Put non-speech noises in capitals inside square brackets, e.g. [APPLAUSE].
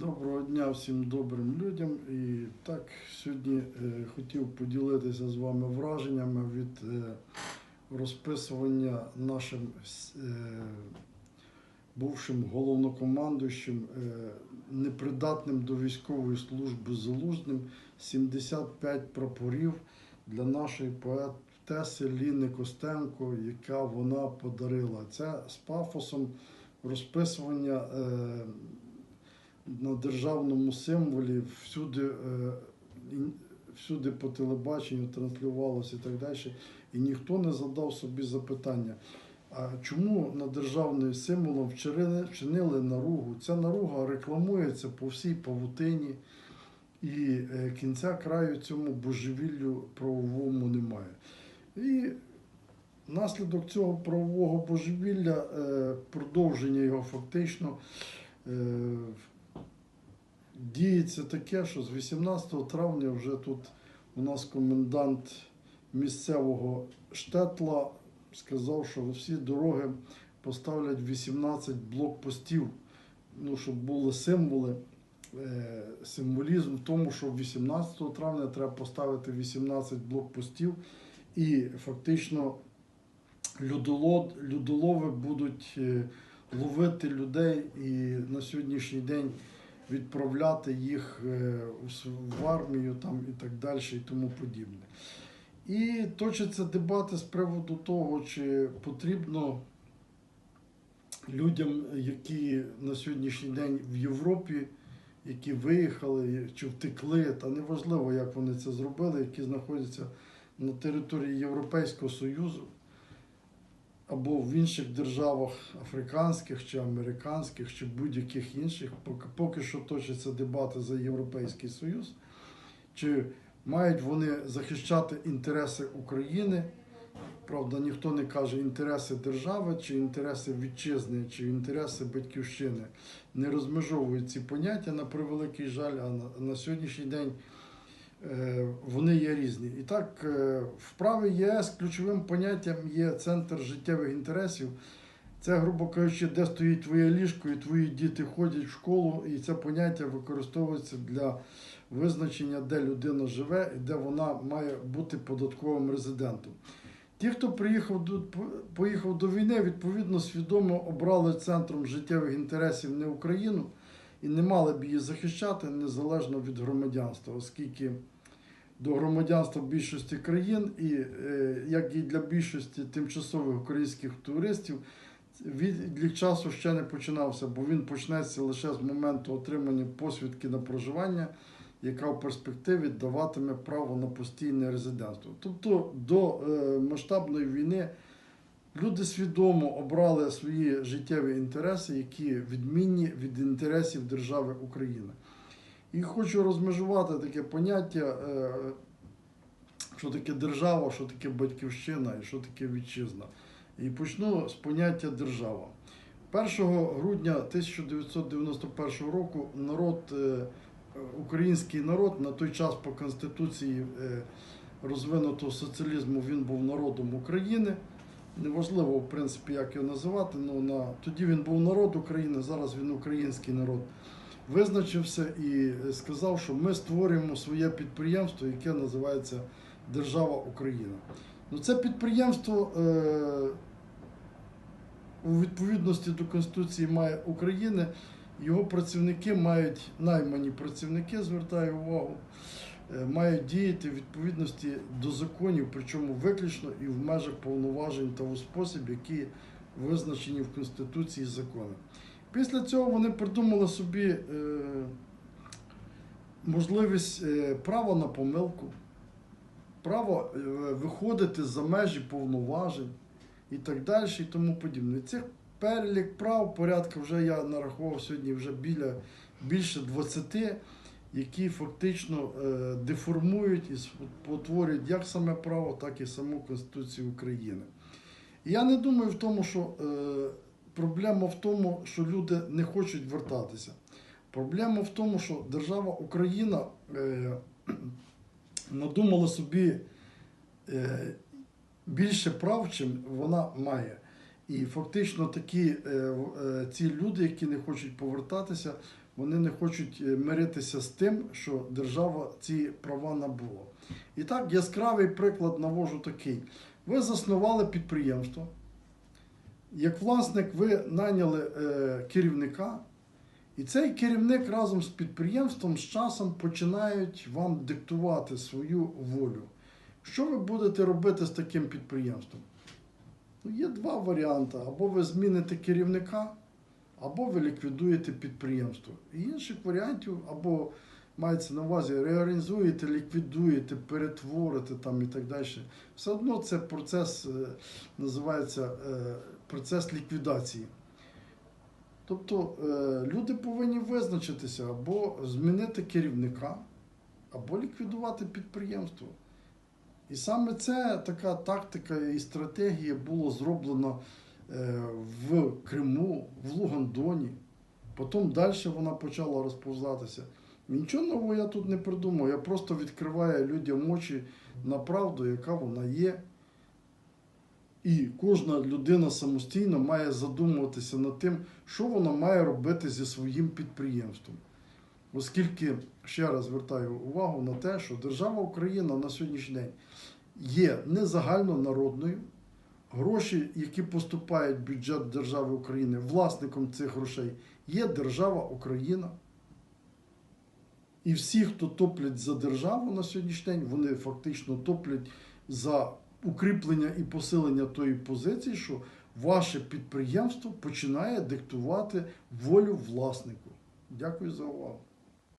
Доброго дня всім добрим людям. І так, сьогодні е, хотів поділитися з вами враженнями від е, розписування нашим е, бувшим головнокомандуючим, непридатним до військової служби залужним 75 прапорів для нашої поетеси Ліни Костенко, яка вона подарила. Це з пафосом розписування. На державному символі всюди, е, всюди по телебаченню транслювалося і так далі. І ніхто не задав собі запитання, а чому на державним символом вчинили, наругу? Ця наруга рекламується по всій павутині, і е, кінця краю цьому божевіллю правовому немає. І Наслідок цього правового божевілля, е, продовження його фактично, діється таке, що з 18 травня вже тут у нас комендант місцевого штетла сказав, що всі дороги поставлять 18 блокпостів, ну, щоб були символи. е, Символізм в тому, що 18 травня треба поставити 18 блокпостів, і фактично людолов, людолови будуть е, ловити людей і на сьогоднішній день відправляти їх е, в армію там, і так далі, і тому подібне. І точаться дебати з приводу того, чи потрібно людям, які на сьогоднішній день в Європі, які виїхали чи втекли, та неважливо, як вони це зробили, які знаходяться на території Європейського Союзу або в інших державах африканських чи американських, чи будь-яких інших, поки, поки що точаться дебати за Європейський Союз, чи мають вони захищати інтереси України. Правда, ніхто не каже інтереси держави, чи інтереси вітчизни, чи інтереси батьківщини. Не розмежовують ці поняття на превеликий жаль, а на, на сьогоднішній день е, вони є так, е, в праві ЄС ключовим поняттям є центр життєвих інтересів. Це, грубо кажучи, де стоїть твоє ліжко, і твої діти ходять в школу, і це поняття використовується для визначення, де людина живе і де вона має бути податковим резидентом. Ті, хто приїхав до, поїхав до війни, відповідно свідомо обрали центром життєвих інтересів не Україну і не мали б її захищати незалежно від громадянства, оскільки до громадянства більшості країн, і е, як і для більшості тимчасових українських туристів, відлік часу ще не починався, бо він почнеться лише з моменту отримання посвідки на проживання, яка в перспективі даватиме право на постійне резидентство. Тобто до е, масштабної війни люди свідомо обрали свої життєві інтереси, які відмінні від інтересів держави Україна. І хочу розмежувати таке поняття, е, що таке держава, що таке батьківщина і що таке вітчизна. І почну з поняття держава. 1 грудня 1991 року народ, е, український народ на той час по Конституції е, розвинутого соціалізму він був народом України. Неважливо, в принципі, як його називати, але на... тоді він був народ України, зараз він український народ. Визначився і сказав, що ми створюємо своє підприємство, яке називається Держава Україна. Ну, це підприємство е, у відповідності до Конституції має України. Його працівники мають наймані працівники, звертаю увагу, е, мають діяти в відповідності до законів, причому виключно і в межах повноважень та у спосіб, які визначені в Конституції закони. Після цього вони придумали собі е, можливість е, права на помилку, право е, виходити за межі повноважень і так далі, і тому подібне. Цих перелік прав, порядка вже я нарахував сьогодні вже біля більше 20, які фактично е, деформують і спотворюють як саме право, так і саму Конституцію України. Я не думаю в тому, що е, проблема в тому, що люди не хочуть вертатися. Проблема в тому, що держава Україна е, [CLEARS THROAT] надумала собі е, більше прав, чим вона має. І фактично такі е, е, ці люди, які не хочуть повертатися, вони не хочуть е, миритися з тим, що держава ці права набула. І так, яскравий приклад навожу такий. Ви заснували підприємство. Як власник, ви найняли е, керівника, і цей керівник разом з підприємством з часом починають вам диктувати свою волю. Що ви будете робити з таким підприємством? Ну, є два варіанти: або ви зміните керівника, або ви ліквідуєте підприємство. І інших варіантів, або мається на увазі, реорганізуєте, ліквідуєте, перетворите там і так далі. Все одно це процес е, називається е, процес ліквідації. Тобто е, люди повинні визначитися або змінити керівника, або ліквідувати підприємство. І саме це така тактика і стратегія було зроблено е, в Криму, в Лугандоні. Потім далі вона почала розповзатися. Нічого нового я тут не придумав. Я просто відкриваю людям очі на правду, яка вона є. І кожна людина самостійно має задумуватися над тим, що вона має робити зі своїм підприємством. Оскільки, ще раз звертаю увагу на те, що держава Україна на сьогоднішній день є не загальнонародною. Гроші, які поступають в бюджет держави України, власником цих грошей є держава Україна. І всі, хто топлять за державу на сьогоднішній день, вони фактично топлять за укріплення і посилення тої позиції, що ваше підприємство починає диктувати волю власнику. Дякую за увагу.